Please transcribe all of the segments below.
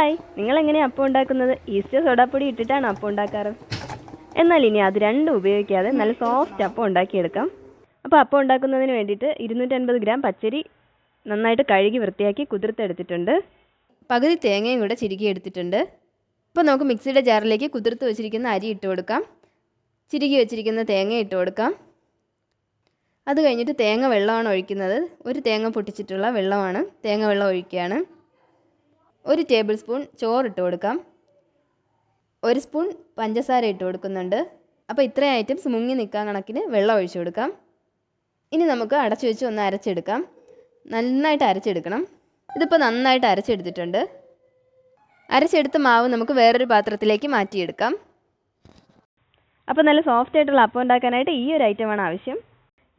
Hi നിങ്ങൾ എങ്ങനെയാണ് അപ്പം ഉണ്ടാക്കുന്നത്? ഈസ്റ്റർ സോഡാപ്പൊടി ഇട്ടിട്ടാണ് അപ്പം ഉണ്ടാക്കാറ്. എന്നാൽ ഇനി അത് രണ്ടും ഉപയോഗിക്കാതെ നല്ല സോഫ്റ്റ് അപ്പം ഉണ്ടാക്കിയെടുക്കാം. അപ്പോൾ അപ്പം ഉണ്ടാക്കുന്നതിന് വേണ്ടിയിട്ട് ഇരുന്നൂറ്റൻപത് ഗ്രാം പച്ചരി നന്നായിട്ട് കഴുകി വൃത്തിയാക്കി കുതിർത്തെടുത്തിട്ടുണ്ട്. പകുതി തേങ്ങയും കൂടെ ചിരുക്കി എടുത്തിട്ടുണ്ട്. ഇപ്പോൾ നമുക്ക് മിക്സിയുടെ ജാറിലേക്ക് കുതിർത്ത് വെച്ചിരിക്കുന്ന അരി ഇട്ട് കൊടുക്കാം. ചിരുകി വെച്ചിരിക്കുന്ന തേങ്ങ ഇട്ട് കൊടുക്കാം. അത് കഴിഞ്ഞിട്ട് തേങ്ങ വെള്ളമാണ് ഒഴിക്കുന്നത്. ഒരു തേങ്ങ പൊട്ടിച്ചിട്ടുള്ള വെള്ളമാണ്. തേങ്ങ വെള്ളം ഒഴിക്കുകയാണ്. ഒരു ടേബിൾ സ്പൂൺ ചോറിട്ട് കൊടുക്കാം. ഒരു സ്പൂൺ പഞ്ചസാര ഇട്ട് കൊടുക്കുന്നുണ്ട്. അപ്പോൾ ഇത്രയും ഐറ്റംസ് മുങ്ങി നിൽക്കാൻ കണക്കിന് വെള്ളം ഒഴിച്ചു കൊടുക്കാം. ഇനി നമുക്ക് അടച്ചു വെച്ച് ഒന്ന് അരച്ചെടുക്കാം. നന്നായിട്ട് അരച്ചെടുക്കണം. ഇതിപ്പോൾ നന്നായിട്ട് അരച്ചെടുത്തിട്ടുണ്ട്. അരച്ചെടുത്ത മാവ് നമുക്ക് വേറൊരു പാത്രത്തിലേക്ക് മാറ്റിയെടുക്കാം. അപ്പോൾ നല്ല സോഫ്റ്റ് ആയിട്ടുള്ള അപ്പം ഉണ്ടാക്കാനായിട്ട് ഈ ഒരു ഐറ്റമാണ് ആവശ്യം.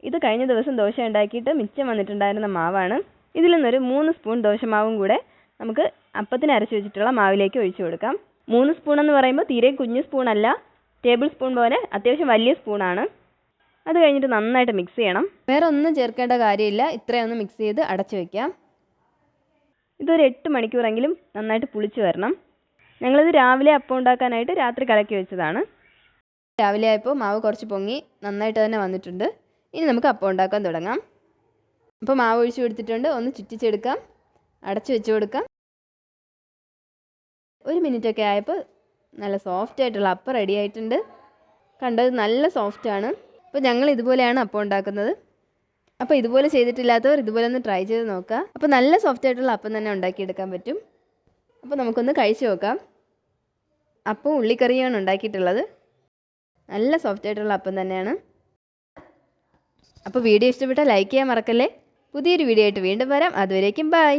ഇത് കഴിഞ്ഞ ദിവസം ദോശ ഉണ്ടാക്കിയിട്ട് മിച്ചം വന്നിട്ടുണ്ടായിരുന്ന മാവാണ്. ഇതിൽ നിന്നൊരു മൂന്ന് സ്പൂൺ ദോശമാവും കൂടെ നമുക്ക് അപ്പത്തിന് അരച്ച് വെച്ചിട്ടുള്ള മാവിലേക്ക് ഒഴിച്ചു കൊടുക്കാം. മൂന്ന് സ്പൂൺ എന്ന് പറയുമ്പോൾ തീരെ കുഞ്ഞു സ്പൂണല്ല ടേബിൾ സ്പൂൺ പോലെ അത്യാവശ്യം വലിയ സ്പൂണാണ് അത് കഴിഞ്ഞിട്ട് നന്നായിട്ട് മിക്സ് ചെയ്യണം. വേറെ ഒന്നും ചേർക്കേണ്ട കാര്യമില്ല. ഇത്രയൊന്ന് മിക്സ് ചെയ്ത് അടച്ചു വെക്കാം. ഇതൊരു എട്ട് മണിക്കൂറെങ്കിലും നന്നായിട്ട് പുളിച്ച് വരണം. ഞങ്ങളിത് രാവിലെ അപ്പം ഉണ്ടാക്കാനായിട്ട് രാത്രി കലക്കി വെച്ചതാണ്. രാവിലെ ആയപ്പോൾ മാവ് കുറച്ച് പൊങ്ങി നന്നായിട്ട് തന്നെ വന്നിട്ടുണ്ട്. ഇനി നമുക്ക് അപ്പം ഉണ്ടാക്കാൻ തുടങ്ങാം. അപ്പോൾ മാവ് ഒഴിച്ചു കൊടുത്തിട്ടുണ്ട്. ഒന്ന് ചുറ്റിച്ചെടുക്കാം. അടച്ചു വെച്ച് കൊടുക്കാം. ഒരു മിനിറ്റൊക്കെ ആയപ്പോൾ നല്ല സോഫ്റ്റ് ആയിട്ടുള്ള അപ്പം റെഡി ആയിട്ടുണ്ട്. കണ്ടത് നല്ല സോഫ്റ്റാണ് അപ്പോൾ ഞങ്ങൾ ഇതുപോലെയാണ് അപ്പം ഉണ്ടാക്കുന്നത്. അപ്പോൾ ഇതുപോലെ ചെയ്തിട്ടില്ലാത്തവർ ഇതുപോലെ ഒന്ന് ട്രൈ ചെയ്ത് നോക്കുക. അപ്പോൾ നല്ല സോഫ്റ്റ് ആയിട്ടുള്ള അപ്പം തന്നെ ഉണ്ടാക്കിയെടുക്കാൻ പറ്റും. അപ്പോൾ നമുക്കൊന്ന് കഴിച്ചു നോക്കാം. അപ്പം ഉള്ളിക്കറിയാണ് ഉണ്ടാക്കിയിട്ടുള്ളത്. നല്ല സോഫ്റ്റ് ആയിട്ടുള്ള അപ്പം തന്നെയാണ്. അപ്പോൾ വീഡിയോ ഇഷ്ടപ്പെട്ടാൽ ലൈക്ക് ചെയ്യാൻ മറക്കല്ലേ? പുതിയൊരു വീഡിയോ ആയിട്ട് വീണ്ടും വരാം. അതുവരേക്കും ബൈ